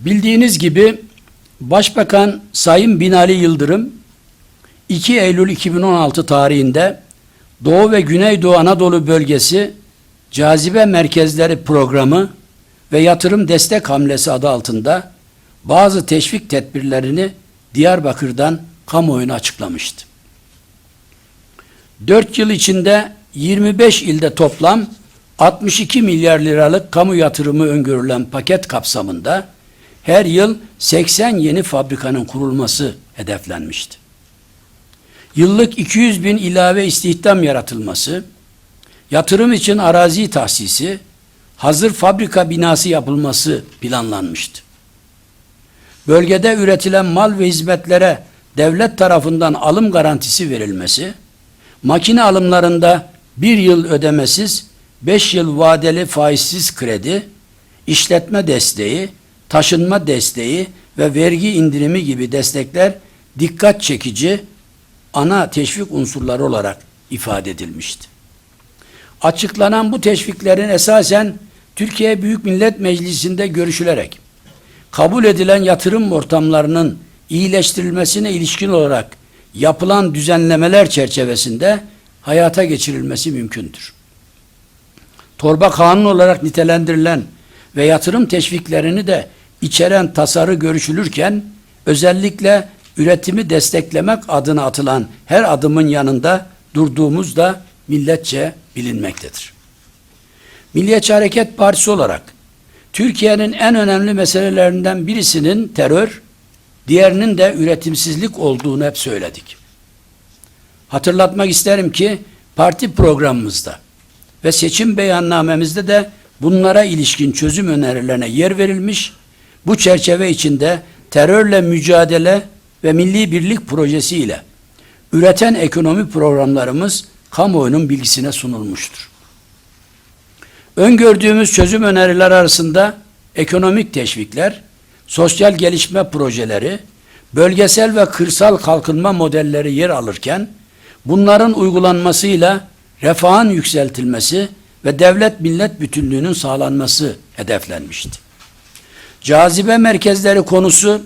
Bildiğiniz gibi Başbakan Sayın Binali Yıldırım 2 Eylül 2016 tarihinde Doğu ve Güneydoğu Anadolu bölgesi cazibe merkezleri programı ve yatırım destek hamlesi adı altında bazı teşvik tedbirlerini Diyarbakır'dan kamuoyuna açıklamıştı. 4 yıl içinde 25 ilde toplam 62 milyar liralık kamu yatırımı öngörülen paket kapsamında her yıl 80 yeni fabrikanın kurulması hedeflenmişti. Yıllık 200 bin ilave istihdam yaratılması, yatırım için arazi tahsisi, hazır fabrika binası yapılması planlanmıştı. Bölgede üretilen mal ve hizmetlere devlet tarafından alım garantisi verilmesi, makine alımlarında bir yıl ödemesiz, beş yıl vadeli faizsiz kredi, işletme desteği, taşınma desteği ve vergi indirimi gibi destekler dikkat çekici ana teşvik unsurları olarak ifade edilmişti. Açıklanan bu teşviklerin esasen Türkiye Büyük Millet Meclisi'nde görüşülerek kabul edilen yatırım ortamlarının iyileştirilmesine ilişkin olarak yapılan düzenlemeler çerçevesinde hayata geçirilmesi mümkündür. Torba kanun olarak nitelendirilen ve yatırım teşviklerini de içeren tasarı görüşülürken özellikle üretimi desteklemek adına atılan her adımın yanında durduğumuz da milletçe bilinmektedir. Milliyetçi Hareket Partisi olarak Türkiye'nin en önemli meselelerinden birisinin terör, diğerinin de üretimsizlik olduğunu hep söyledik. Hatırlatmak isterim ki parti programımızda ve seçim beyannamemizde de bunlara ilişkin çözüm önerilerine yer verilmiş. Bu çerçeve içinde terörle mücadele ve milli birlik projesi ile üreten ekonomi programlarımız kamuoyunun bilgisine sunulmuştur. Öngördüğümüz çözüm öneriler arasında ekonomik teşvikler, sosyal gelişme projeleri, bölgesel ve kırsal kalkınma modelleri yer alırken bunların uygulanmasıyla refahın yükseltilmesi ve devlet millet bütünlüğünün sağlanması hedeflenmişti. Cazibe merkezleri konusu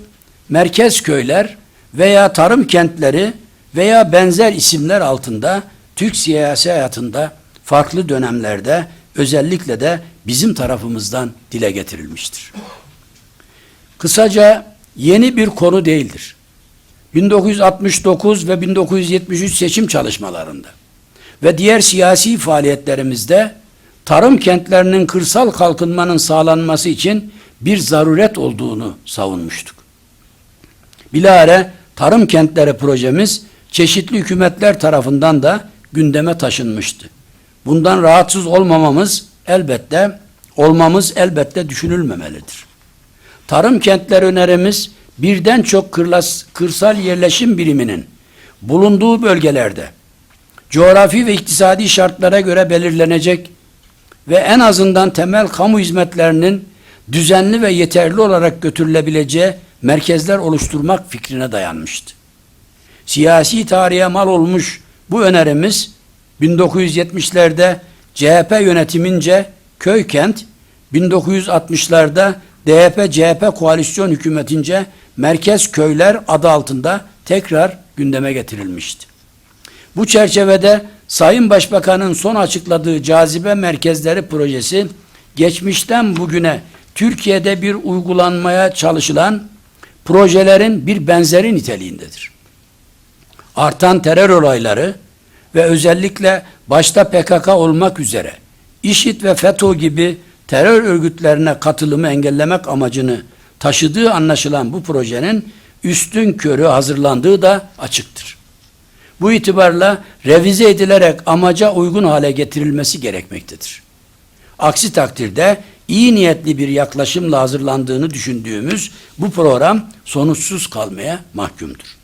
merkez köyler veya tarım kentleri veya benzer isimler altında Türk siyasi hayatında farklı dönemlerde özellikle de bizim tarafımızdan dile getirilmiştir. Kısaca yeni bir konu değildir. 1969 ve 1973 seçim çalışmalarında ve diğer siyasi faaliyetlerimizde tarım kentlerinin kırsal kalkınmanın sağlanması için bir zaruret olduğunu savunmuştuk. Bilahare tarım kentleri projemiz çeşitli hükümetler tarafından da gündeme taşınmıştı. Bundan rahatsız olmamamız elbette olmamız elbette düşünülmemelidir. Tarım kentleri önerimiz birden çok kırlas, kırsal yerleşim biriminin bulunduğu bölgelerde coğrafi ve iktisadi şartlara göre belirlenecek ve en azından temel kamu hizmetlerinin düzenli ve yeterli olarak götürülebileceği merkezler oluşturmak fikrine dayanmıştı. Siyasi tarihe mal olmuş bu önerimiz 1970'lerde CHP yönetimince köy kent, 1960'larda DHP-CHP koalisyon hükümetince merkez köyler adı altında tekrar gündeme getirilmişti. Bu çerçevede Sayın Başbakan'ın son açıkladığı cazibe merkezleri projesi geçmişten bugüne Türkiye'de bir uygulanmaya çalışılan projelerin bir benzeri niteliğindedir. Artan terör olayları ve özellikle başta PKK olmak üzere IŞİD ve FETÖ gibi terör örgütlerine katılımı engellemek amacını taşıdığı anlaşılan bu projenin üstün körü hazırlandığı da açıktır. Bu itibarla revize edilerek amaca uygun hale getirilmesi gerekmektedir. Aksi takdirde iyi niyetli bir yaklaşımla hazırlandığını düşündüğümüz bu program sonuçsuz kalmaya mahkumdur.